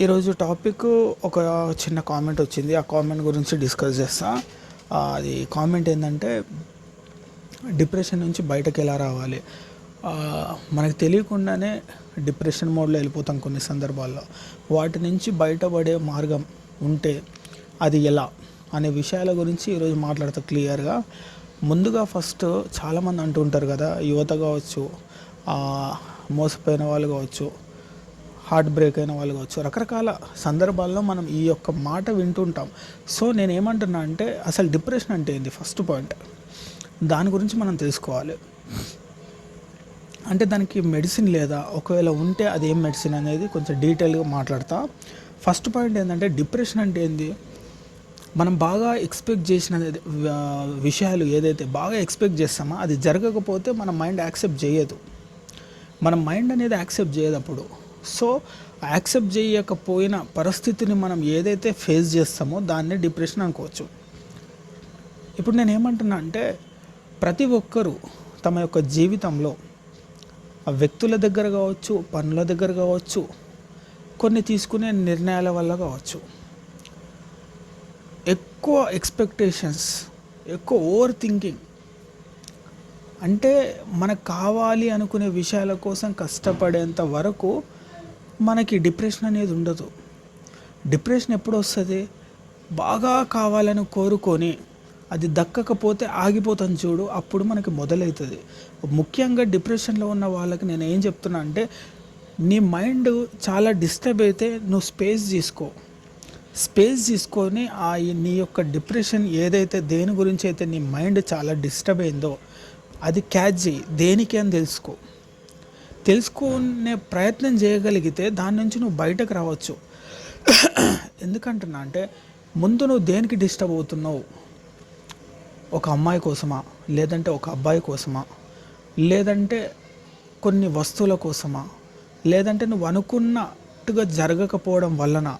ఈరోజు టాపిక్ ఒక చిన్న కామెంట్ వచ్చింది. ఆ కామెంట్ గురించి డిస్కస్ చేస్తా. అది కామెంట్ ఏంటంటే డిప్రెషన్ నుంచి బయటకు ఎలా రావాలి? మనకు తెలియకుండానే డిప్రెషన్ మోడ్లో వెళ్ళిపోతాం కొన్ని సందర్భాల్లో. వాటి నుంచి బయటపడే మార్గం ఉంటే అది ఎలా? అనే విషయాల గురించి ఈరోజు మాట్లాడతా క్లియర్గా. ముందుగా ఫస్ట్ చాలామంది అంటుంటారు కదా యువత కావచ్చు మోసపోయిన వాళ్ళు కావచ్చు హార్ట్ బ్రేక్ అయిన వాళ్ళు కావచ్చు రకరకాల సందర్భాల్లో మనం ఈ యొక్క మాట వింటుంటాం. సో నేను ఏమంటున్నా అంటే అసలు డిప్రెషన్ అంటే ఏంది? First point. దాని గురించి మనం తెలుసుకోవాలి. అంటే దానికి మెడిసిన్ లేదా? ఒకవేళ ఉంటే అది ఏం మెడిసిన్ అనేది కొంచెం డీటెయిల్గా మాట్లాడతా. ఫస్ట్ పాయింట్ ఏంటంటే డిప్రెషన్ అంటే ఏంది? మనం బాగా ఎక్స్పెక్ట్ చేసిన విషయాలు ఏదైతే బాగా ఎక్స్పెక్ట్ చేస్తామో అది జరగకపోతే మన మైండ్ యాక్సెప్ట్ చేయదు. మన మైండ్ అనేది యాక్సెప్ట్ చేయదు అప్పుడు సో యాక్సెప్ట్ చేయకపోయిన పరిస్థితిని మనం ఏదైతే ఫేస్ చేస్తామో దాన్ని డిప్రెషన్ అనుకోవచ్చు. ఇప్పుడు నేను ఏమంటున్నా అంటే ప్రతి ఒక్కరూ తమ యొక్క జీవితంలో ఆ వ్యక్తుల దగ్గర కావచ్చు పనుల దగ్గర కావచ్చు కొన్ని తీసుకునే నిర్ణయాల వల్ల కావచ్చు. ఎక్కువ ఎక్స్పెక్టేషన్స్ ఎక్కువ ఓవర్ థింకింగ్ అంటే మనకు కావాలి అనుకునే విషయాల కోసం కష్టపడేంత వరకు మనకి డిప్రెషన్ అనేది ఉండదు. డిప్రెషన్ ఎప్పుడు వస్తుంది? బాగా కావాలని కోరుకొని అది దక్కకపోతే ఆగిపోతాను చూడు అప్పుడు మనకి మొదలవుతుంది ముఖ్యంగా డిప్రెషన్లో ఉన్న వాళ్ళకి నేను ఏం చెప్తున్నా అంటే నీ మైండ్ చాలా డిస్టర్బ్ అయితే నువ్వు స్పేస్ తీసుకో. స్పేస్ తీసుకొని ఆ నీ యొక్క డిప్రెషన్ ఏదైతే దేని గురించి అయితే నీ మైండ్ చాలా డిస్టర్బ్ అయిందో అది క్యాచ్ చేయి. దేనికి అని తెలుసుకో. తెలుసుకునే ప్రయత్నం చేయగలిగితే దాని నుంచి నువ్వు బయటకు రావచ్చు. ఎందుకంటున్నా అంటే ముందు నువ్వు దేనికి డిస్టర్బ్ అవుతున్నావు? ఒక అమ్మాయి కోసమా? లేదంటే ఒక అబ్బాయి కోసమా? లేదంటే కొన్ని వస్తువుల కోసమా? లేదంటే నువ్వు అనుకున్నట్టుగా జరగకపోవడం వలన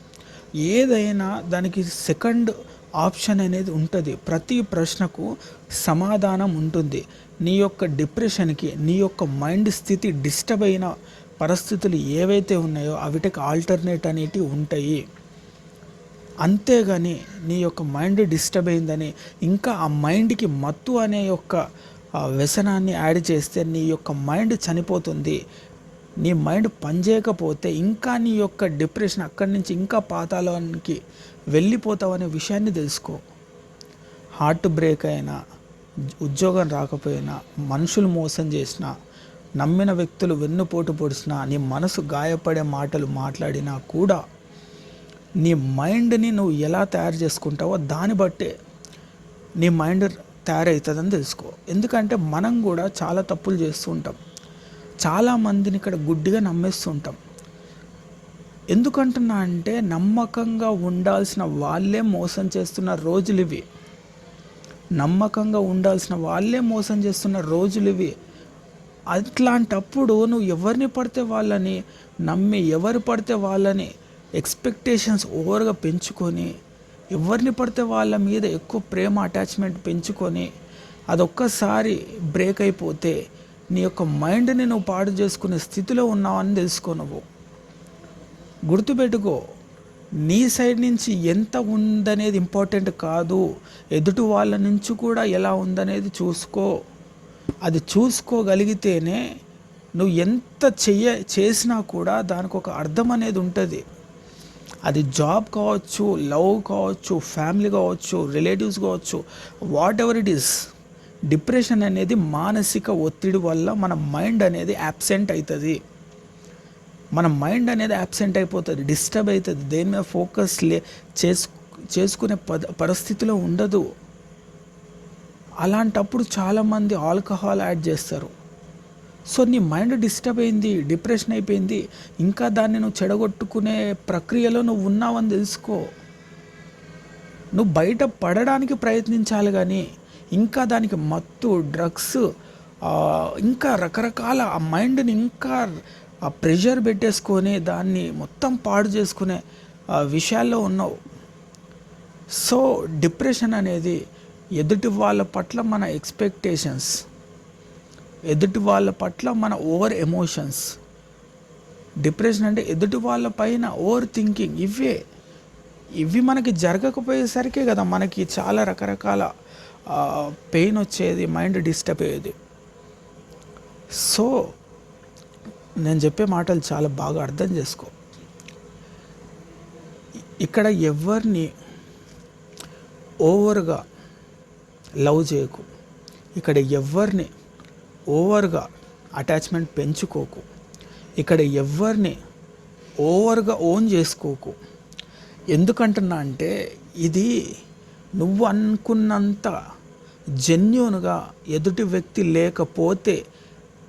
ఏదైనా దానికి సెకండ్ ఆప్షన్ అనేది ఉంటుంది. ప్రతి ప్రశ్నకు సమాధానం ఉంటుంది. నీ యొక్క డిప్రెషన్కి నీ యొక్క మైండ్ స్థితి డిస్టర్బ్ అయిన పరిస్థితులు ఏవైతే ఉన్నాయో అవిటికి ఆల్టర్నేట్ అనేటివి ఉంటాయి. అంతేగాని నీ యొక్క మైండ్ డిస్టర్బ్ అయిందని ఇంకా ఆ మైండ్కి మత్తు అనే యొక్క వ్యసనాన్ని యాడ్ చేస్తే నీ యొక్క మైండ్ చనిపోతుంది. నీ మైండ్ పనిచేయకపోతే ఇంకా నీ యొక్క డిప్రెషన్ అక్కడి నుంచి ఇంకా పాతాళానికి వెళ్ళిపోతావనే విషయాన్ని తెలుసుకో. హార్ట్ బ్రేక్ అయినా ఉద్యోగం రాకపోయినా మనుషులు మోసం చేసినా నమ్మిన వ్యక్తులు వెన్నుపోటు పొడిచినా నీ మనసు గాయపడే మాటలు మాట్లాడినా కూడా నీ మైండ్ని నువ్వు ఎలా తయారు చేసుకుంటావో దాన్ని బట్టే నీ మైండ్ తయారవుతుందని తెలుసుకో. ఎందుకంటే మనం కూడా చాలా తప్పులు చేస్తూ ఉంటాం. చాలామందిని ఇక్కడ గుడ్డిగా నమ్మేస్తుంటాం ఎందుకంటున్నా అంటే నమ్మకంగా ఉండాల్సిన వాళ్ళే మోసం చేస్తున్న రోజులు ఇవి. నమ్మకంగా ఉండాల్సిన వాళ్ళే మోసం చేస్తున్న రోజులు ఇవి. అట్లాంటప్పుడు నువ్వు ఎవరిని పడితే వాళ్ళని నమ్మి ఎవరు పడితే వాళ్ళని ఎక్స్పెక్టేషన్స్ ఓవర్గా పెంచుకొని ఎవరిని పడితే వాళ్ళ మీద ఎక్కువ ప్రేమ అటాచ్మెంట్ పెంచుకొని అదొక్కసారి బ్రేక్ అయిపోతే నీ యొక్క మైండ్ని నువ్వు పాడు చేసుకునే స్థితిలో ఉన్నావని తెలుసుకో నువ్వు. గుర్తుపెట్టుకో నీ సైడ్ నుంచి ఎంత ఉందనేది ఇంపార్టెంట్ కాదు. ఎదుటి వాళ్ళ నుంచి కూడా ఎలా ఉందనేది చూసుకో. అది చూసుకోగలిగితేనే నువ్వు ఎంత చెయ్య చేసినా కూడా దానికి ఒక అర్థం అనేది ఉంటుంది. అది జాబ్ కావచ్చు లవ్ కావచ్చు ఫ్యామిలీ కావచ్చు రిలేటివ్స్ కావచ్చు whatever it is. Depression అనేది మానసిక ఒత్తిడి వల్ల మన మైండ్ అనేది యాబ్సెంట్ అవుతుంది మన మైండ్ అనేది యాబ్సెంట్ అయిపోతుంది డిస్టర్బ్ అవుతుంది దేని మీద ఫోకస్ లే చేసు చేసుకునే పద పరిస్థితిలో ఉండదు. అలాంటప్పుడు చాలామంది ఆల్కహాల్ యాడ్ చేస్తారు. సో నీ మైండ్ డిస్టర్బ్ అయింది డిప్రెషన్ అయిపోయింది ఇంకా దాన్ని నువ్వు చెడగొట్టుకునే ప్రక్రియలో నువ్వు ఉన్నావని తెలుసుకో. నువ్వు బయట పడడానికి ప్రయత్నించాలి కానీ ఇంకా దానికి మత్తు డ్రగ్స్ ఇంకా రకరకాల ఆ మైండ్ని ఇంకా ఆ ప్రెషర్ పెట్టేసుకొని దాన్ని మొత్తం పాడు చేసుకునే ఆ, విషయాల్లో ఉన్నావు. సో డిప్రెషన్ అనేది ఎదుటి వాళ్ళ పట్ల మన ఎక్స్పెక్టేషన్స్ ఎదుటి వాళ్ళ పట్ల మన ఓవర్ ఎమోషన్స్. డిప్రెషన్ అంటే ఎదుటి వాళ్ళ పైన ఓవర్ థింకింగ్. ఇవే ఇవి మనకి జరగకపోయేసరికే కదా మనకి చాలా రకరకాల పెయిన్ వచ్చేది మైండ్ డిస్టర్బ్ అయ్యేది. సో నేను చెప్పే మాటలు చాలా బాగా అర్థం చేసుకో. ఇక్కడ ఎవరిని ఓవర్గా లవ్ చేయకు. ఇక్కడ ఎవరిని ఓవర్గా అటాచ్మెంట్ పెంచుకోకు. ఇక్కడ ఎవరిని ఓవర్గా ఓన్ చేసుకోకు. ఎందుకంటున్నా అంటే ఇది నువ్వు అనుకున్నంత జెన్యున్గా ఎదుటి వ్యక్తి లేకపోతే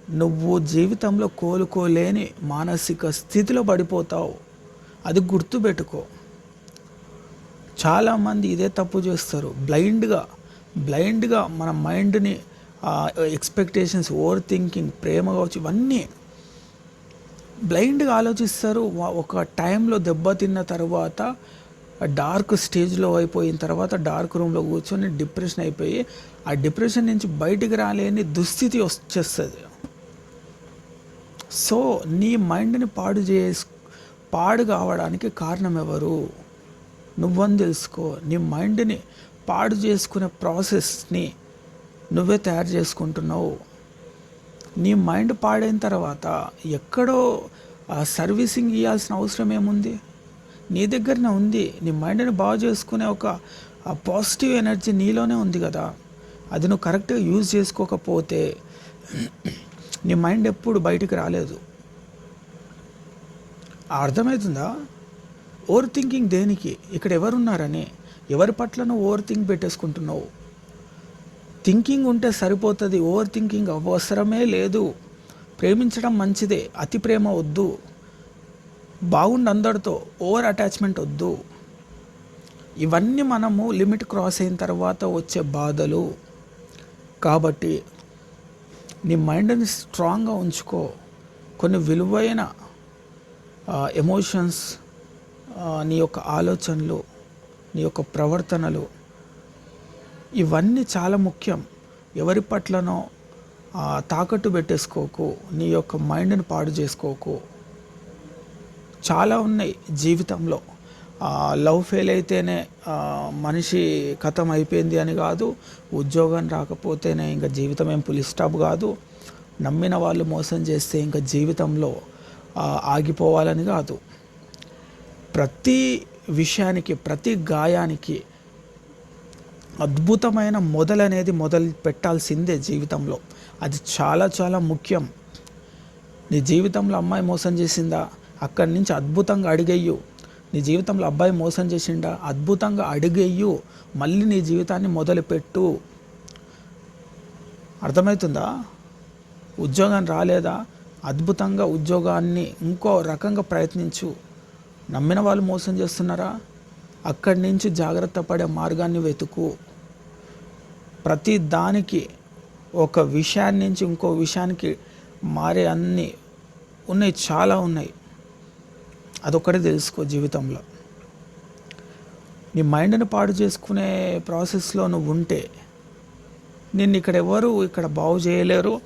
నువ్వు జీవితంలో కోలుకోలేని మానసిక స్థితిలో పడిపోతావు. అది గుర్తుపెట్టుకో చాలామంది ఇదే తప్పు చేస్తారు. బ్లైండ్గా బ్లైండ్గా మన మైండ్ని ఎక్స్పెక్టేషన్స్ ఓవర్ థింకింగ్ ప్రేమ కావచ్చు ఇవన్నీ బ్లైండ్గా ఆలోచిస్తారు. ఒక టైంలో దెబ్బతిన్న తర్వాత డార్క్ స్టేజ్లో అయిపోయిన తర్వాత డార్క్ రూమ్లో కూర్చొని డిప్రెషన్ అయిపోయి ఆ డిప్రెషన్ నుంచి బయటికి రాలేని దుస్థితి వచ్చేస్తుంది. సో నీ మైండ్ని పాడు చేసు పాడు కావడానికి కారణం ఎవరు నువ్వని తెలుసుకో. నీ మైండ్ని పాడు చేసుకునే ప్రాసెస్ని నువ్వే తయారు చేసుకుంటున్నావు. నీ మైండ్ పాడైన తర్వాత ఎక్కడో ఆ సర్వీసింగ్ ఇవ్వాల్సిన అవసరం ఏముంది? నీ దగ్గరనే ఉంది. నీ మైండ్ని బాగు చేసుకునే ఒక పాజిటివ్ ఎనర్జీ నీలోనే ఉంది కదా. అది నువ్వు కరెక్ట్గా యూజ్ చేసుకోకపోతే నీ మైండ్ ఎప్పుడు బయటికి రాలేదు. అర్థమవుతుందా ఓవర్ థింకింగ్ దేనికి? ఇక్కడ ఎవరున్నారని? ఎవరి పట్ల నువ్వు ఓవర్ థింక్ పెట్టేసుకుంటున్నావు? థింకింగ్ ఉంటే సరిపోతుంది ఓవర్ థింకింగ్ అవసరమే లేదు. ప్రేమించడం మంచిదే అతి ప్రేమ వద్దు. బాగుండు అందరితో ఓవర్ అటాచ్మెంట్ వద్దు. ఇవన్నీ మనము లిమిట్ క్రాస్ అయిన తర్వాత వచ్చే బాధలు. కాబట్టి నీ మైండ్ని స్ట్రాంగ్గా ఉంచుకో. కొన్ని విలువైన ఎమోషన్స్ నీ యొక్క ఆలోచనలు నీ యొక్క ప్రవర్తనలు ఇవన్నీ చాలా ముఖ్యం. ఎవరి పట్లనో తాకట్టు పెట్టేసుకోకు. నీ యొక్క మైండ్ని పాడు చేసుకోకు. చాలా ఉన్నాయి జీవితంలో. లవ్ ఫెయిల్ అయితేనే మనిషి కథం అయిపోయింది అని కాదు ఉద్యోగం రాకపోతేనే ఇంకా జీవితం ఏం పులి స్టాప్ కాదు. నమ్మిన వాళ్ళు మోసం చేస్తే ఇంకా జీవితంలో ఆగిపోవాలని కాదు. ప్రతి విషయానికి ప్రతి గాయానికి అద్భుతమైన మొదలనేది మొదలు పెట్టాల్సిందే జీవితంలో. అది చాలా చాలా ముఖ్యం. నీ జీవితంలో అమ్మాయి మోసం చేసిందా? అక్కడి నుంచి అద్భుతంగా అడిగేయు నీ జీవితంలో అబ్బాయి మోసం చేసిండా? అద్భుతంగా అడిగేయు మళ్ళీ నీ జీవితాన్ని మొదలుపెట్టు. అర్థమవుతుందా? ఉద్యోగం రాలేదా? అద్భుతంగా ఉద్యోగాన్ని ఇంకో రకంగా ప్రయత్నించు. నమ్మిన వాళ్ళు మోసం చేస్తున్నారా? అక్కడి నుంచి జాగ్రత్త పడే మార్గాన్ని వెతుకు. ప్రతి దానికి ఒక విషయాన్ని నుంచి ఇంకో విషయానికి మారే అన్ని ఉన్నాయి చాలా ఉన్నాయి. అదొక్కటే తెలుసుకో జీవితంలో. నీ మైండ్ని పాడు చేసుకునే ప్రాసెస్లో నువ్వు ఉంటే నిన్ను ఇక్కడ ఎవరు ఇక్కడ బాగు చేయలేరు.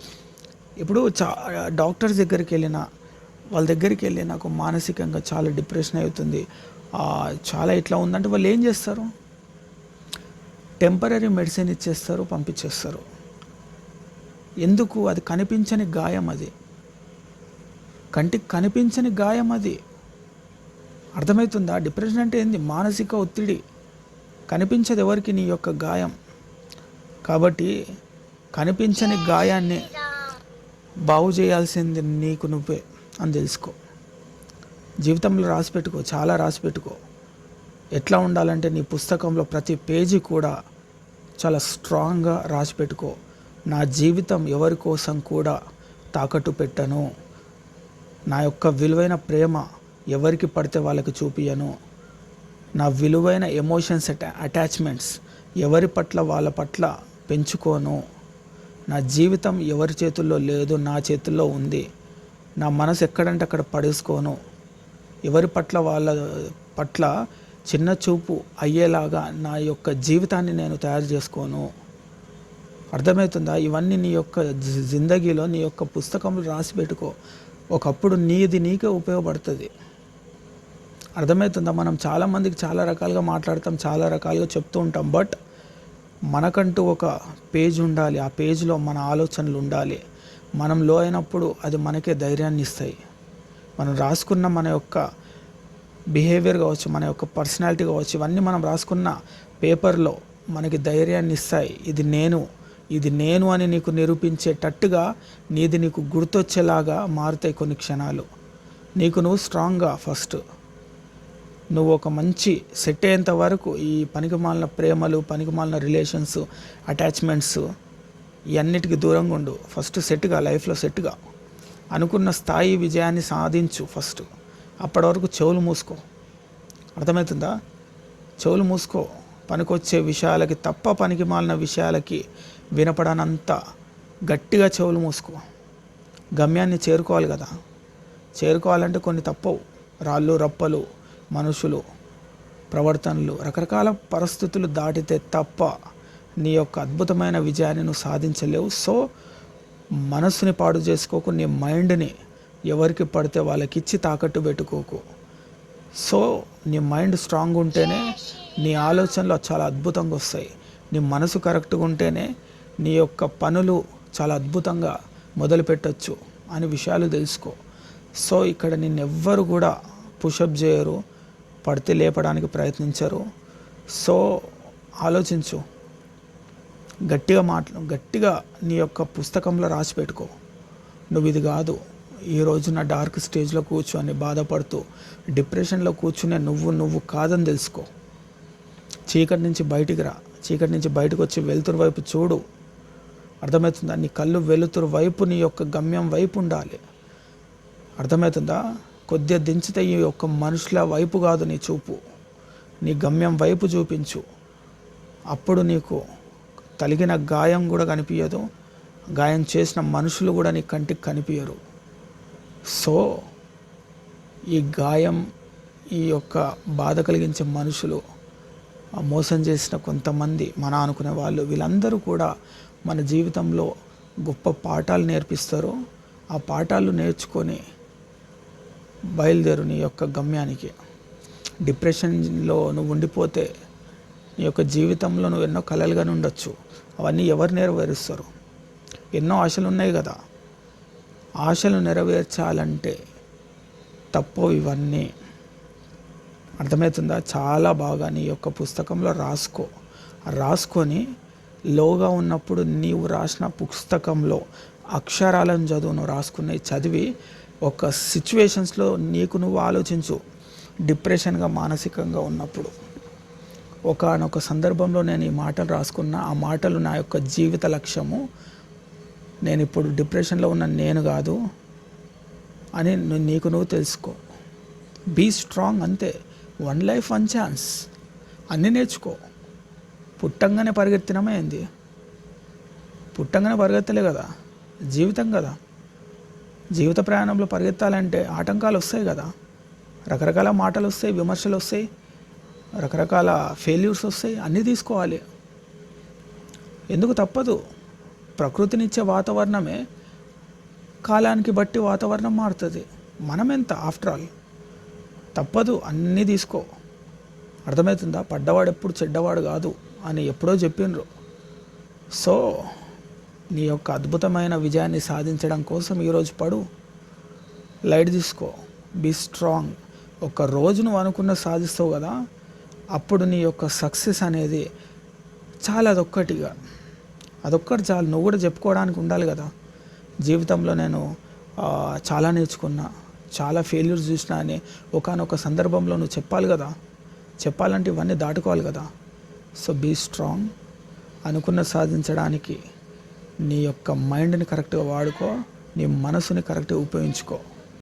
ఇప్పుడు చా డాక్టర్స్ దగ్గరికి వెళ్ళిన వాళ్ళ దగ్గరికి వెళ్ళి నాకు మానసికంగా చాలా డిప్రెషన్ అవుతుంది. చాలా ఇట్లా ఉందంటే వాళ్ళు ఏం చేస్తారు? టెంపరీ మెడిసిన్ ఇచ్చేస్తారు పంపించేస్తారు. ఎందుకు? అది కనిపించని గాయం అది. కంటికి కనిపించని గాయం అది. అర్థమవుతుందా? డిప్రెషన్ అంటే ఏంది? మానసిక ఒత్తిడి. కనిపించదు ఎవరికి నీ యొక్క గాయం. కాబట్టి కనిపించని గాయాన్ని బాగు చేయాల్సింది నీకు నువ్వే అని తెలుసుకో. జీవితంలో రాసి పెట్టుకో చాలా రాసి పెట్టుకో. ఎట్లా ఉండాలంటే నీ పుస్తకంలో ప్రతి పేజీ కూడా చాలా స్ట్రాంగ్గా రాసి పెట్టుకో. నా జీవితం ఎవరి కోసం కూడా తాకట్టు పెట్టను. నా యొక్క విలువైన ప్రేమ ఎవరికి పడితే వాళ్ళకి చూపియను నా విలువైన ఎమోషన్స్ అటా అటాచ్మెంట్స్ ఎవరి పట్ల వాళ్ళ పట్ల పెంచుకోను. నా జీవితం ఎవరి చేతుల్లో లేదు నా చేతుల్లో ఉంది. నా మనసు ఎక్కడంటే అక్కడ పడేసుకోను. ఎవరి పట్ల వాళ్ళ పట్ల చిన్న చూపు అయ్యేలాగా నా యొక్క జీవితాన్ని నేను తయారు చేసుకోను. అర్థమవుతుందా? ఇవన్నీ నీ యొక్క జి- జిందగీలో నీ యొక్క పుస్తకంలో రాసి పెట్టుకో. ఒకప్పుడు నీది నీకే ఉపయోగపడుతుంది. అర్థమవుతుందా? మనం చాలామందికి చాలా రకాలుగా మాట్లాడతాం చాలా రకాలుగా చెప్తూ ఉంటాం. బట్ మనకంటూ ఒక పేజ్ ఉండాలి. ఆ పేజ్లో మన ఆలోచనలు ఉండాలి. మనం లో అయినప్పుడు అది మనకే ధైర్యాన్ని ఇస్తాయి. మనం రాసుకున్న మన యొక్క బిహేవియర్ కావచ్చు మన యొక్క పర్సనాలిటీ కావచ్చు ఇవన్నీ మనం రాసుకున్న పేపర్లో మనకి ధైర్యాన్ని ఇస్తాయి. ఇది నేను ఇది నేను అని నీకు నిరూపించేటట్టుగా నీది నీకు గుర్తొచ్చేలాగా మారుతాయి కొన్ని క్షణాలు. నీకు నువ్వు స్ట్రాంగ్గా ఫస్ట్ నువ్వు ఒక మంచి సెట్ అయ్యేంత వరకు ఈ పనికిమాలిన ప్రేమలు పనికిమాలిన రిలేషన్స్ అటాచ్మెంట్స్ ఇవన్నిటికీ దూరంగా ఉండు. ఫస్ట్ సెట్గా లైఫ్లో సెట్గా అనుకున్న స్థాయి విజయాన్ని సాధించు ఫస్ట్. అప్పటి వరకు చెవులు మూసుకో. అర్థమవుతుందా? చెవులు మూసుకో. పనికొచ్చే విషయాలకి తప్ప పనికి మాలిన విషయాలకి వినపడనంత గట్టిగా చెవులు మూసుకో. గమ్యాన్ని చేరుకోవాలి కదా. చేరుకోవాలంటే కొన్ని తప్పవు. రాళ్ళు రప్పలు మనుషులు ప్రవర్తనలు రకరకాల పరిస్థితులు దాటితే తప్ప నీ యొక్క అద్భుతమైన విజయాన్ని నువ్వు సాధించలేవు. సో మనస్సుని పాడు చేసుకోకు నీ మైండ్ని ఎవరికి పడితే వాళ్ళకి ఇచ్చి తాకట్టు పెట్టుకోకు. సో నీ మైండ్ స్ట్రాంగ్ ఉంటేనే నీ ఆలోచనలు చాలా అద్భుతంగా వస్తాయి. నీ మనసు కరెక్ట్గా ఉంటేనే నీ యొక్క పనులు చాలా అద్భుతంగా మొదలు పెట్టచ్చు అని విషయాలు తెలుసుకో. సో ఇక్కడ నిన్నెవ్వరు కూడా పుషప్ చేయరు. పడితే లేపడానికి ప్రయత్నించరు. సో ఆలోచించు. గట్టిగా మాట్లా గట్టిగా నీ యొక్క పుస్తకంలో రాసి పెట్టుకో. నువ్వు ఇది కాదు. ఈ రోజున డార్క్ స్టేజ్లో కూర్చొని బాధపడుతూ డిప్రెషన్లో కూర్చునే నువ్వు నువ్వు కాదని తెలుసుకో. చీకటి నుంచి బయటికి రా. చీకటి నుంచి బయటకు వచ్చి వెలుతురు వైపు చూడు. అర్థమవుతుందా? నీ కళ్ళు వెలుతురు వైపు నీ యొక్క గమ్యం వైపు ఉండాలి. అర్థమవుతుందా? కొద్దిగా దించితే ఈ యొక్క మనుషుల వైపు కాదు నీ చూపు. నీ గమ్యం వైపు చూపించు. అప్పుడు నీకు తలిగిన గాయం కూడా కనిపించదు గాయం చేసిన మనుషులు కూడా నీ కంటికి కనిపించరు సో ఈ గాయం ఈ యొక్క బాధ కలిగించే మనుషులు ఆ మోసం చేసిన కొంతమంది మన అనుకునే వాళ్ళు వీళ్ళందరూ కూడా మన జీవితంలో గొప్ప పాఠాలు నేర్పిస్తారు. ఆ పాఠాలు నేర్చుకొని బయలుదేరు నీ యొక్క గమ్యానికి. డిప్రెషన్లో నువ్వు ఉండిపోతే నీ యొక్క జీవితంలో నువ్వు ఎన్నో కలలుగానే ఉండొచ్చు. అవన్నీ ఎవరు నెరవేరుస్తారు? ఎన్నో ఆశలు ఉన్నాయి కదా. ఆశలు నెరవేర్చాలంటే తప్పు ఇవన్నీ. అర్థమవుతుందా? చాలా బాగా నీ యొక్క పుస్తకంలో రాసుకో. రాసుకొని లోగా ఉన్నప్పుడు నీవు రాసిన పుస్తకంలో అక్షరాలను చదువును రాసుకునే చదివి ఒక సిచ్యువేషన్స్లో నీకు నువ్వు ఆలోచించు. డిప్రెషన్గా మానసికంగా ఉన్నప్పుడు. ఒకనొక సందర్భంలో నేను ఈ మాటలు రాసుకున్న ఆ మాటలు నా యొక్క జీవిత లక్ష్యము. నేను ఇప్పుడు డిప్రెషన్లో ఉన్న నేను కాదు అని నీకు నువ్వు తెలుసుకో. బీ స్ట్రాంగ్ అంతే. One life one chance. అన్నీ నేర్చుకో. పుట్టంగానే పరిగెత్తినమే ఏంది? పుట్టంగానే పరిగెత్తలే కదా. జీవితం కదా. జీవిత ప్రయాణంలో పరిగెత్తాలంటే ఆటంకాలు వస్తాయి కదా. రకరకాల మాటలు వస్తాయి విమర్శలు వస్తాయి రకరకాల ఫెయిల్యూర్స్ వస్తాయి అన్నీ తీసుకోవాలి. ఎందుకు తప్పదు? ప్రకృతినిచ్చే వాతావరణమే కాలానికి బట్టి వాతావరణం మారుతుంది. మనం ఎంత ఆఫ్టర్ ఆల్ తప్పదు అన్నీ తీసుకో. అర్థమవుతుందా? పడ్డవాడు ఎప్పుడు చెడ్డవాడు కాదు అని ఎప్పుడో చెప్పిండ్రు సో నీ యొక్క అద్భుతమైన విజయాన్ని సాధించడం కోసం ఈరోజు పడు. లైట్ తీసుకో. Be strong. ఒక రోజు నువ్వు అనుకున్న సాధిస్తావు కదా అప్పుడు నీ యొక్క సక్సెస్ అనేది చాలా అదొక్కటిగా అదొక్కటి చాలు. నువ్వు కూడా చెప్పుకోవడానికి ఉండాలి కదా. జీవితంలో నేను చాలా నేర్చుకున్నా చాలా ఫెయిల్యూర్స్ చూసినా అని ఒకనొక సందర్భంలో నువ్వు చెప్పాలి కదా. చెప్పాలంటే ఇవన్నీ దాటుకోవాలి కదా. So be strong. అనుకున్న సాధించడానికి నీ యొక్క మైండ్ని కరెక్ట్గా వాడుకో నీ మనసుని కరెక్ట్గా ఉపయోగించుకో.